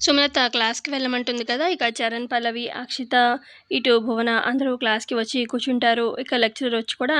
సుమలత క్లాస్కి వెళ్ళమంటుంది కదా! ఇక చరణ్ పల్లవి అక్షిత ఇటు భువన అందరూ క్లాస్కి వచ్చి కూర్చుంటారు. ఇక లెక్చరర్ వచ్చి కూడా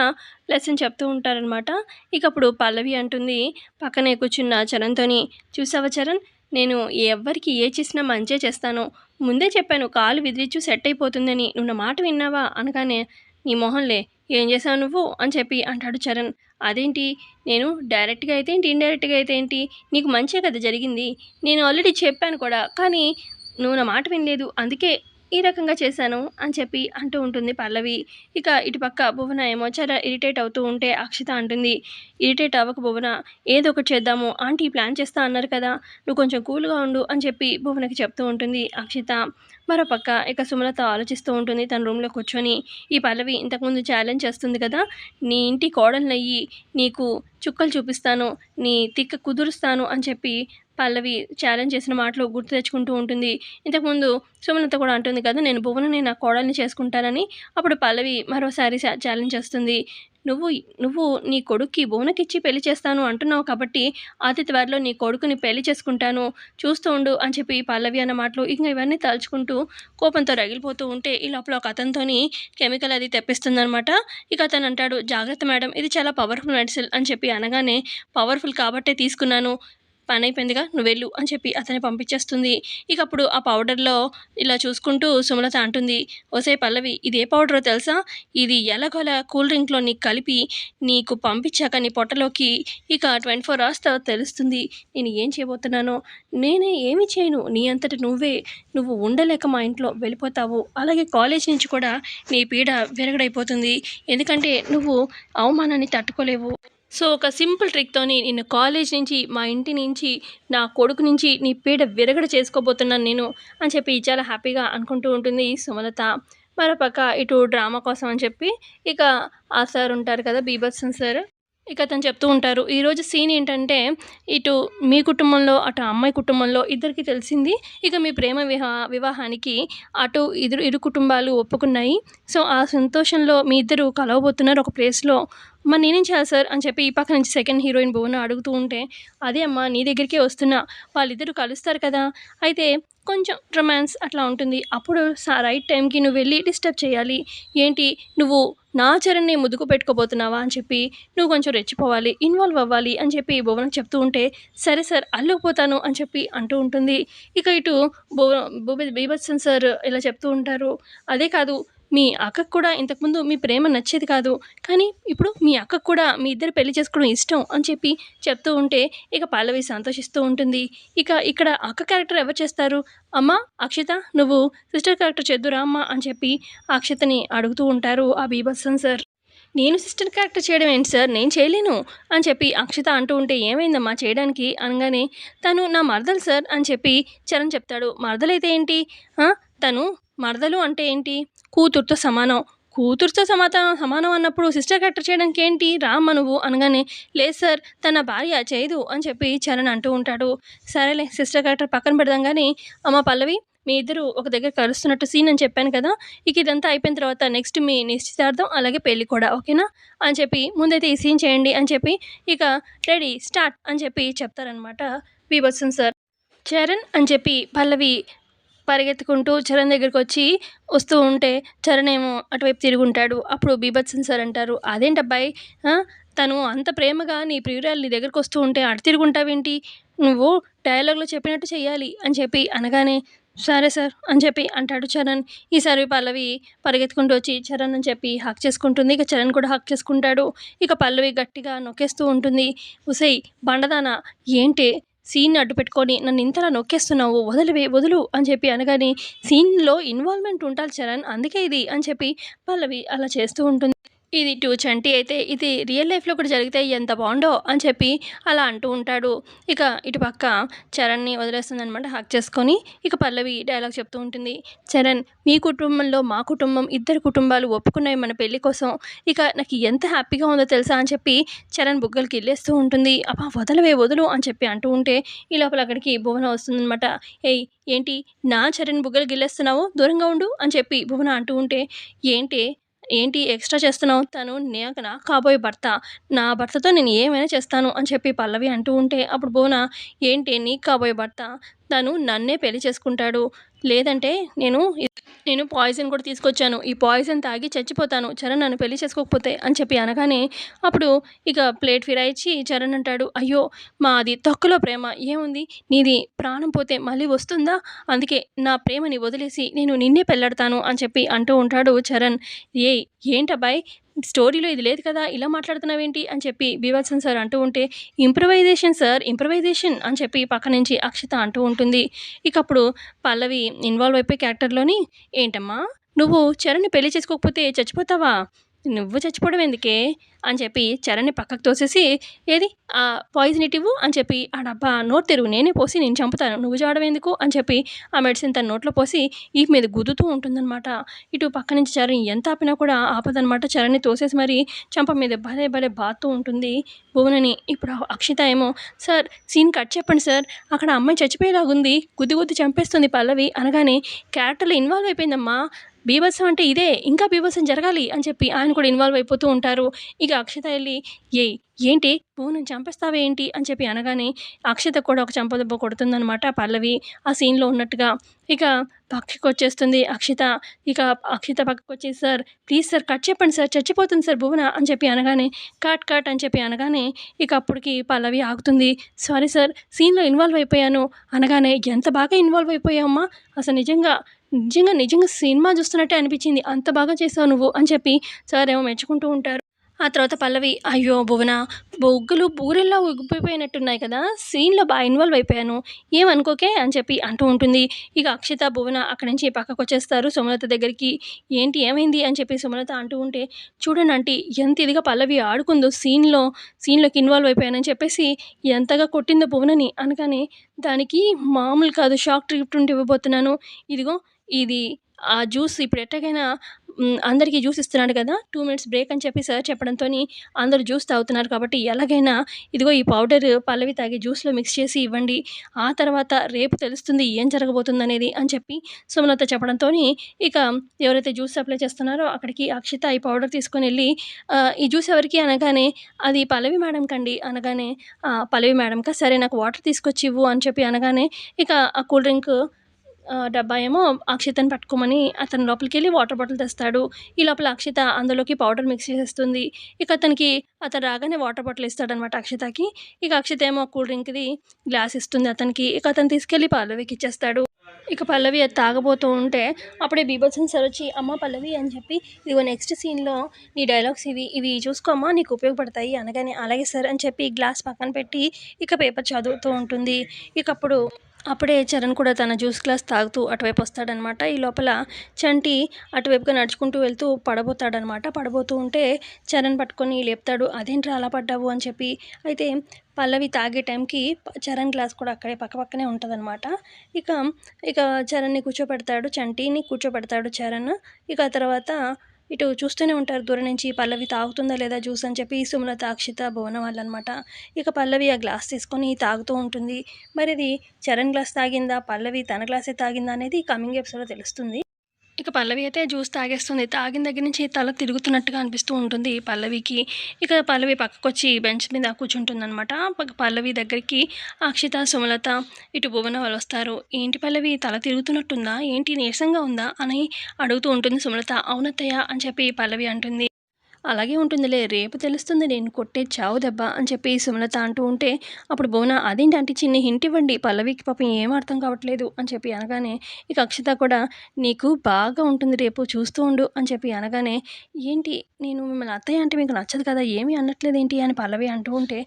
లెసన్ చెప్తూ ఉంటారనమాట ఇక అప్పుడు పల్లవి అంటుంది పక్కనే కూర్చున్న చరణ్తోని చూసావా చరణ్? నేను ఎవ్వరికి ఏ చేసినా మంచే చేస్తాను. ముందే చెప్పాను కాలు విదిలిచ్చు సెట్ అయిపోతుందని. నువ్వు నా మాట విన్నావా? అనగానే నీ మొహంలే ఏం చేసావు నువ్వు? అని చెప్పి అంటాడు చరణ్. అదేంటి? నేను డైరెక్ట్గా అయితే ఏంటి? ఇండైరెక్ట్గా అయితే ఏంటి? నీకు మంచే కదా జరిగింది. నేను ఆల్రెడీ చెప్పాను కూడా. కానీ నువ్వు నా మాట వినలేదు. అందుకే ఈ రకంగా చేశాను అని చెప్పి అంటూ ఉంటుంది పల్లవి. ఇక ఇటుపక్క భువన ఏమో చాలా ఇరిటేట్ అవుతూ ఉంటే అక్షిత అంటుంది. ఇరిటేట్ అవ్వక భువన ఏదో ఒకటి చేద్దాము. ఆంటీ ప్లాన్ చేస్తా అన్నారు కదా. నువ్వు కొంచెం కూల్గా ఉండు అని చెప్పి భువనకి చెప్తూ ఉంటుంది అక్షిత. మరోపక్క ఇక సుమలత ఆలోచిస్తూ ఉంటుంది తన రూమ్లో కూర్చొని ఈ పల్లవి ఇంతకుముందు ఛాలెంజ్ చేస్తుంది కదా నీ ఇంటి కోడలనయ్యి నీకు చుక్కలు చూపిస్తాను నీ తిక్క కుదురుస్తాను అని చెప్పి పల్లవి ఛాలెంజ్ చేసిన మాటలు గుర్తు తెచ్చుకుంటూ ఉంటుంది. ఇంతకుముందు సుమలత కూడా అంటుంది కదా నేను భువనని నా కోడల్ని చేసుకుంటానని అప్పుడు పల్లవి మరోసారి ఛాలెంజ్ చేస్తుంది. నువ్వు నువ్వు నీ కొడుక్కి బోనకిచ్చి పెళ్ళి చేస్తాను అంటున్నావు కాబట్టి అతి త్వరలో నీ కొడుకుని పెళ్ళి చేసుకుంటాను చూస్తూ ఉండు అని చెప్పి పల్లవి అన్న మాటలు ఇంకా ఇవన్నీ తలుచుకుంటూ కోపంతో రగిలిపోతూ ఉంటే ఈ లోపల ఒక అతనితోని కెమికల్ అది తెప్పిస్తుందనమాట ఇక అతను అంటాడు జాగ్రత్త మేడం ఇది చాలా పవర్ఫుల్ మెడిసిన్ అని చెప్పి అనగానే పవర్ఫుల్ కాబట్టే తీసుకున్నాను. పని అయిపోయిందిగా నువ్వు వెళ్ళు అని చెప్పి అతన్ని పంపించేస్తుంది. ఇక అప్పుడు ఆ పౌడర్లో ఇలా చూసుకుంటూ సుమలత అంటుంది ఓసే పల్లవి ఇది ఏ పౌడరో తెలుసా? ఇది ఎలాగోలా కూల్ డ్రింక్లో నీకు కలిపి నీకు పంపించాక నీ పొట్టలోకి ఇక ట్వంటీ ఫోర్ అవర్స్ తర్వాత తెలుస్తుంది. నేను ఏం చేయబోతున్నానో? నేనే ఏమి చేయను. నీ అంతటి నువ్వే. నువ్వు ఉండలేక మా ఇంట్లో వెళ్ళిపోతావు. అలాగే కాలేజ్ నుంచి కూడా నీ పీడ విరగడైపోతుంది. ఎందుకంటే నువ్వు అవమానాన్ని తట్టుకోలేవు. సో ఒక సింపుల్ ట్రిక్తోని నేను కాలేజ్ నుంచి మా ఇంటి నుంచి నా కొడుకు నుంచి నీ పీడ విరగడ చేసుకోబోతున్నాను నేను అని చెప్పి చాలా హ్యాపీగా అనుకుంటూ ఉంటుంది సుమలత. మరోపక్క ఇటు డ్రామా కోసం అని చెప్పి ఇక ఆ సార్ ఉంటారు కదా బీభత్సన్ సార్. ఇక అతను చెప్తూ ఉంటారు ఈరోజు సీన్ ఏంటంటే ఇటు మీ కుటుంబంలో అటు అమ్మాయి కుటుంబంలో ఇద్దరికి తెలిసింది. ఇక మీ ప్రేమ వివా వివాహానికి అటు ఇద్దరు ఇరు కుటుంబాలు ఒప్పుకున్నాయి. సో ఆ సంతోషంలో మీ ఇద్దరు కలవబోతున్నారు ఒక ప్లేస్లో. మరి నేనేం చేయాలి సార్? అని చెప్పి ఈ పక్క నుంచి సెకండ్ హీరోయిన్ భువన అడుగుతూ ఉంటే అదే అమ్మా నీ దగ్గరికే వస్తున్నా. వాళ్ళిద్దరూ కలుస్తారు కదా. అయితే కొంచెం రొమాన్స్ అట్లా ఉంటుంది. అప్పుడు రైట్ టైంకి నువ్వు వెళ్ళి డిస్టర్బ్ చేయాలి. ఏంటి? నువ్వు నా చరణ్ని ముదుగు పెట్టుకోబోతున్నావా అని చెప్పి నువ్వు కొంచెం రెచ్చిపోవాలి ఇన్వాల్వ్ అవ్వాలి అని చెప్పి భువనకు చెప్తూ ఉంటే సరే సార్ అల్లుకుపోతాను అని చెప్పి అంటూ ఉంటుంది. ఇక ఇటు భువ బీభత్సన్ సార్ ఇలా చెప్తూ ఉంటారు. అదే కాదు మీ అక్కకు కూడా ఇంతకుముందు మీ ప్రేమ నచ్చేది కాదు. కానీ ఇప్పుడు మీ అక్కకు కూడా మీ ఇద్దరు పెళ్ళి చేసుకోవడం ఇష్టం అని చెప్పి చెప్తూ ఉంటే ఇక పల్లవి సంతోషిస్తూ ఉంటుంది. ఇక ఇక్కడ అక్క క్యారెక్టర్ ఎవరు చేస్తారు? అమ్మ అక్షిత నువ్వు సిస్టర్ క్యారెక్టర్ చేద్దురా అమ్మ అని చెప్పి అక్షతని అడుగుతూ ఉంటారు ఆ బీభత్సన్ సార్. నేను సిస్టర్ క్యారెక్టర్ చేయడం ఏంటి సార్? నేను చేయలేను అని చెప్పి అక్షిత అంటూ ఉంటే ఏమైందమ్మా చేయడానికి అనగానే తను నా మరదలు సార్ అని చెప్పి చరణ్ చెప్తాడు. మరదలైతే ఏంటి? తను మరదలు అంటే ఏంటి? కూతురుతో సమానం. కూతురుతో సమాధానం సమానం అన్నప్పుడు సిస్టర్ కట్టర్ చేయడానికి ఏంటి? రామ్మ నువ్వు అనగానే లేదు సార్ తన భార్య చేయదు అని చెప్పి చరణ్ అంటూ ఉంటాడు. సరేలే సిస్టర్ కట్టర్ పక్కన పెడదాం కానీ అమ్మ పల్లవి మీ ఇద్దరు ఒక దగ్గర కలుస్తున్నట్టు సీన్ అని చెప్పాను కదా ఇక ఇదంతా అయిపోయిన తర్వాత నెక్స్ట్ మీ నిశ్చితార్థం అలాగే పెళ్ళి కూడా ఓకేనా? అని చెప్పి ముందైతే ఈ సీన్ చేయండి అని చెప్పి ఇక రెడీ స్టార్ట్ అని చెప్పి చెప్తారనమాట బీభత్సన్ సార్. చరణ్ అని చెప్పి పల్లవి పరిగెత్తుకుంటూ చరణ్ దగ్గరికి వచ్చి వస్తూ ఉంటే చరణ్ ఏమో అటువైపు తిరుగుంటాడు అప్పుడు బీభత్సన్ సార్ అంటారు అదేంటబ్బాయి? తను అంత ప్రేమగా నీ ప్రియురాలు నీ దగ్గరకు వస్తూ ఉంటే అటు తిరుగుంటావేంటి నువ్వు డైలాగ్లో చెప్పినట్టు చేయాలి అని చెప్పి అనగానే సరే సార్ అని చెప్పి అంటాడు చరణ్. ఈసారి పల్లవి పరిగెత్తుకుంటూ వచ్చి చరణ్ అని చెప్పి హక్ చేసుకుంటుంది. ఇక చరణ్ కూడా హక్ చేసుకుంటాడు. ఇక పల్లవి గట్టిగా నొక్కేస్తూ ఉంటుంది. ఉసై బండదాన ఏంటి సీన్ అడ్డు పెట్టుకొని నన్ను ఇంతలా నొక్కేస్తున్నావు వదిలివే వదులు అని చెప్పి అనగానే సీన్లో ఇన్వాల్వ్మెంట్ ఉండాలి చరణ్ అందుకే ఇది అని చెప్పి పల్లవి అలా చేస్తూ ఉంటుంది. ఇది టూ చంటి అయితే ఇది రియల్ లైఫ్లో కూడా జరిగితే ఎంత బాగుండో అని చెప్పి అలా అంటూ ఉంటాడు. ఇక ఇటు పక్క చరణ్ని వదిలేస్తుంది అనమాట హక్ చేసుకొని. ఇక పల్లవి డైలాగ్ చెప్తూ ఉంటుంది. చరణ్ మీ కుటుంబంలో మా కుటుంబం ఇద్దరు కుటుంబాలు ఒప్పుకున్నాయి మన పెళ్ళి కోసం. ఇక నాకు ఎంత హ్యాపీగా ఉందో తెలుసా అని చెప్పి చరణ్ బుగ్గలకి వెళ్ళేస్తూ ఉంటుంది. అబ్బా వదలవే వదులు అని చెప్పి అంటూ ఉంటే ఈ లోపల అక్కడికి భువన వస్తుందనమాట ఏయ్ ఏంటి? నా చరణ్ బుగ్గలు గిల్లేస్తున్నావు దూరంగా ఉండు అని చెప్పి భువన అంటూ ఉంటే ఏంటి? ఏంటి ఎక్స్ట్రా చేస్తున్నావు? తను నాకు నా కాబోయే భర్త. నా భర్తతో నేను ఏమైనా చేస్తాను అని చెప్పి పల్లవి అంటూ ఉంటే అప్పుడు బోనా ఏంటి నీకు కాబోయే భర్త? తను నన్నే పెళ్ళి చేసుకుంటాడు. లేదంటే నేను నేను పాయిజన్ కూడా తీసుకొచ్చాను. ఈ పాయిజన్ తాగి చచ్చిపోతాను. చరణ్ నన్ను పెళ్ళి చేసుకోకపోతే అని చెప్పి అనగానే అప్పుడు ఇక ప్లేట్ ఫిరాయించి చరణ్ అంటాడు అయ్యో మాది తొక్కలో ప్రేమ. ఏముంది? నీది ప్రాణం పోతే మళ్ళీ వస్తుందా? అందుకే నా ప్రేమని వదిలేసి నేను నిన్నే పెళ్ళాడతాను అని చెప్పి అంటూ ఉంటాడు చరణ్. ఏ ఏంటబ్బాయి? స్టోరీలో ఇది లేదు కదా ఇలా మాట్లాడుతున్నావేంటి అని చెప్పి బీవత్సన్ సార్ అంటూ ఉంటే ఇంప్రవైజేషన్ సార్ ఇంప్రవైజేషన్ అని చెప్పి పక్క నుంచి అక్షిత అంటూ ఉంటుంది. ఇక అప్పుడు పల్లవి ఇన్వాల్వ్ అయిపోయి క్యారెక్టర్లోని ఏంటమ్మా నువ్వు చరణ్ని పెళ్ళి చేసుకోకపోతే చచ్చిపోతావా? నువ్వు చచ్చిపోవడం ఎందుకే? అని చెప్పి చరణ్ని పక్కకు తోసేసి ఏది? ఆ పాయిజన్ ఇటివ్వు అని చెప్పి ఆ డబ్బా నోట్ తెరువు నేనే పోసి నేను చంపుతాను. నువ్వు చావడం ఎందుకు? అని చెప్పి ఆ మెడిసిన్ తన నోట్లో పోసి ఈ మీద గుద్దుతూ ఉంటుందన్నమాట. ఇటు పక్క నుంచి చరణ్ ఎంత ఆపినా కూడా ఆపదనమాట చరణ్ని తోసేసి మరి చంప మీద భలే భలే బాతూ ఉంటుంది. భువనని ఇప్పుడు అక్షిత ఏమో సార్ సీన్ కట్ చెప్పండి సార్. అక్కడ అమ్మాయి చచ్చిపోయేలాగుంది. గుద్ది గుద్ది చంపేస్తుంది పల్లవి. అనగానే క్యారెక్టర్లో ఇన్వాల్వ్ అయిపోయిందమ్మా. బీభత్సం అంటే ఇదే ఇంకా బీభత్సం జరగాలి అని చెప్పి ఆయన కూడా ఇన్వాల్వ్ అయిపోతూ ఉంటారు. ఇక అక్షత వెళ్ళి ఏయ్ ఏంటి? పువ్వును చంపేస్తావే చంపేస్తావా ఏంటి? అని చెప్పి అనగానే అక్షత కూడా ఒక చంపదెబ్బ కొడుతుందనమాట పల్లవి ఆ సీన్లో ఉన్నట్టుగా. ఇక పక్కకి వచ్చేస్తుంది అక్షిత. ఇక అక్షిత పక్కకు వచ్చేసి సార్ ప్లీజ్ సార్ కట్ చెప్పండి సార్ చచ్చిపోతుంది సార్ భువన అని చెప్పి అనగానే కట్ కట్ అని చెప్పి అనగానే ఇక అప్పటికి పల్లవి ఆగుతుంది. సారీ సార్ సీన్లో ఇన్వాల్వ్ అయిపోయాను అనగానే ఎంత బాగా ఇన్వాల్వ్ అయిపోయావమ్మా? అసలు నిజంగా నిజంగా నిజంగా సినిమా చూస్తున్నట్టే అనిపించింది. అంత బాగా చేసావు నువ్వు అని చెప్పి సార్ ఏమో మెచ్చుకుంటూ ఉంటారు. ఆ తర్వాత పల్లవి అయ్యో భువన బొగ్గులు బూరెల్లా ఉగిపోయినట్టున్నాయి కదా సీన్లో బాగా ఇన్వాల్వ్ అయిపోయాను ఏమనుకోకే? అని చెప్పి అంటూ ఉంటుంది. ఇక అక్షిత భువన అక్కడి నుంచి పక్కకు వచ్చేస్తారు సుమలత దగ్గరికి. ఏంటి ఏమైంది? అని చెప్పి సుమలత అంటూ ఉంటే చూడండి అంటే ఎంత ఇదిగా పల్లవి ఆడుకుందో సీన్లో సీన్లోకి ఇన్వాల్వ్ అయిపోయానని చెప్పేసి ఎంతగా కొట్టిందో భువనని అనగానే దానికి మామూలు కాదు షాక్ ట్రీట్మెంట్ ఇవ్వబోతున్నాను. ఇదిగో ఇది ఆ జ్యూస్ ఇప్పుడు ఎట్టగైనా అందరికీ జ్యూస్ ఇస్తున్నాడు కదా టూ మినిట్స్ బ్రేక్ అని చెప్పి సార్ చెప్పడంతో అందరూ జ్యూస్ తాగుతున్నారు కాబట్టి ఎలాగైనా ఇదిగో ఈ పౌడర్ పల్లవి తాగి జ్యూస్లో మిక్స్ చేసి ఇవ్వండి ఆ తర్వాత రేపు తెలుస్తుంది ఏం జరగబోతుంది అనేది అని చెప్పి సుమలత చెప్పడంతో ఇక ఎవరైతే జ్యూస్ సప్లై చేస్తున్నారో అక్కడికి అక్షిత ఈ పౌడర్ తీసుకొని వెళ్ళి ఈ జ్యూస్ ఎవరికి అనగానే అది పల్లవి మేడం కండి అనగానే పల్లవి మేడంకా సరే నాకు వాటర్ తీసుకొచ్చి ఇవ్వు అని చెప్పి అనగానే ఇక ఆ కూల్ డ్రింక్ డబ్బా ఏమో అక్షితని పట్టుకోమని అతను లోపలికి వెళ్ళి వాటర్ బాటిల్ తెస్తాడు. ఈ లోపల అక్షిత అందులోకి పౌడర్ మిక్స్ చేసేస్తుంది. ఇక అతనికి అతను రాగానే వాటర్ బాటిల్ ఇస్తాడనమాట అక్షితకి. ఇక అక్షిత ఏమో కూల్ డ్రింక్ది గ్లాస్ ఇస్తుంది అతనికి. ఇక అతను తీసుకెళ్ళి పల్లవికి ఇచ్చేస్తాడు. ఇక పల్లవి అది తాగబోతూ ఉంటే అప్పుడే బీభత్సన్ సార్ వచ్చి అమ్మ పల్లవి అని చెప్పి ఇదిగో నెక్స్ట్ సీన్లో నీ డైలాగ్స్ ఇవి ఇవి చూసుకోమ్మా నీకు ఉపయోగపడతాయి అనగానే అలాగే సార్ అని చెప్పి గ్లాస్ పక్కన పెట్టి ఇక పేపర్ చదువుతూ ఉంటుంది. ఇక అప్పుడు అప్పుడే చరణ్ కూడా తన జ్యూస్ గ్లాస్ తాగుతూ అటువైపు వస్తాడనమాట. ఈ లోపల చంటి అటువైపుగా నడుచుకుంటూ వెళ్తూ పడబోతాడనమాట. పడబోతూ ఉంటే చరణ్ పట్టుకొని లేపుతాడు. అదేంట్రా అలా పడ్డావు? అని చెప్పి అయితే పల్లవి తాగే టైంకి చరణ్ గ్లాస్ కూడా అక్కడే పక్కపక్కనే ఉంటుందన్నమాట ఇక ఇక చరణ్ని కూర్చోపెడతాడు చంటిని కూర్చోపెడతాడు చరణ్. ఇక ఆ తర్వాత ఇటు చూస్తూనే ఉంటారు. దూరం నుంచి పల్లవి తాగుతుందా లేదా జ్యూస్ అని చెప్పి సుమలత అక్షిత భువన వాళ్ళనమాట. ఇక పల్లవి ఆ గ్లాస్ తీసుకొని తాగుతూ ఉంటుంది. మరి ఇది చరణ్ గ్లాస్ తాగిందా? పల్లవి తన గ్లాసే తాగిందా అనేది కమింగ్ ఎపిసోడ్లో తెలుస్తుంది. ఇక పల్లవి అయితే జ్యూస్ తాగేస్తుంది. తాగిన దగ్గర నుంచి తల తిరుగుతున్నట్టుగా అనిపిస్తూ ఉంటుంది పల్లవికి. ఇక పల్లవి పక్కకొచ్చి బెంచ్ మీద కూర్చుంటుందన్నమాట. అనమాట పల్లవి దగ్గరికి అక్షిత సుమలత ఇటు భువన వాళ్ళు వస్తారు. ఏంటి పల్లవి తల తిరుగుతున్నట్టుందా? ఏంటి నీరసంగా ఉందా? అని అడుగుతూ ఉంటుంది సుమలత. అవునత్తయ్య అని చెప్పి పల్లవి అంటుంది. అలాగే ఉంటుందిలే. రేపు తెలుస్తుంది నేను కొట్టే చావు దెబ్బ అని చెప్పి సుమలత అంటూ ఉంటే అప్పుడు భువన అదేంటి అంటే చిన్న హింట్ ఇవ్వండి. పల్లవికి పాపం ఏం అర్థం కావట్లేదు అని చెప్పి అనగానే ఇక అక్షిత కూడా నీకు బాగా ఉంటుంది రేపు చూస్తూ ఉండు అని చెప్పి అనగానే ఏంటి నేను మిమ్మల్ని అత్తయ్య అంటే మీకు నచ్చదు కదా ఏమీ అనట్లేదు ఏంటి అని పల్లవి అంటూ ఉంటే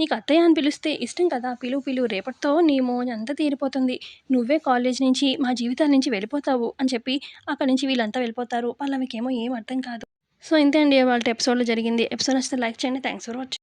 నీకు అత్తయ్య అని పిలిస్తే ఇష్టం కదా పిలువు పిలువు రేపటితో నీ మోజు అంతా తీరిపోతుంది. నువ్వే కాలేజ్ నుంచి మా జీవితాల నుంచి వెళ్ళిపోతావు అని చెప్పి అక్కడి నుంచి వీళ్ళంతా వెళ్ళిపోతారు. పల్లవికేమో ఏం అర్థం కాదు. సో ఇంతే అండి వాళ్ళ ఎపిసోడ్లో జరిగింది. ఎపిసోడ్ వస్తే లైక్ చేయండి. Thanks for watching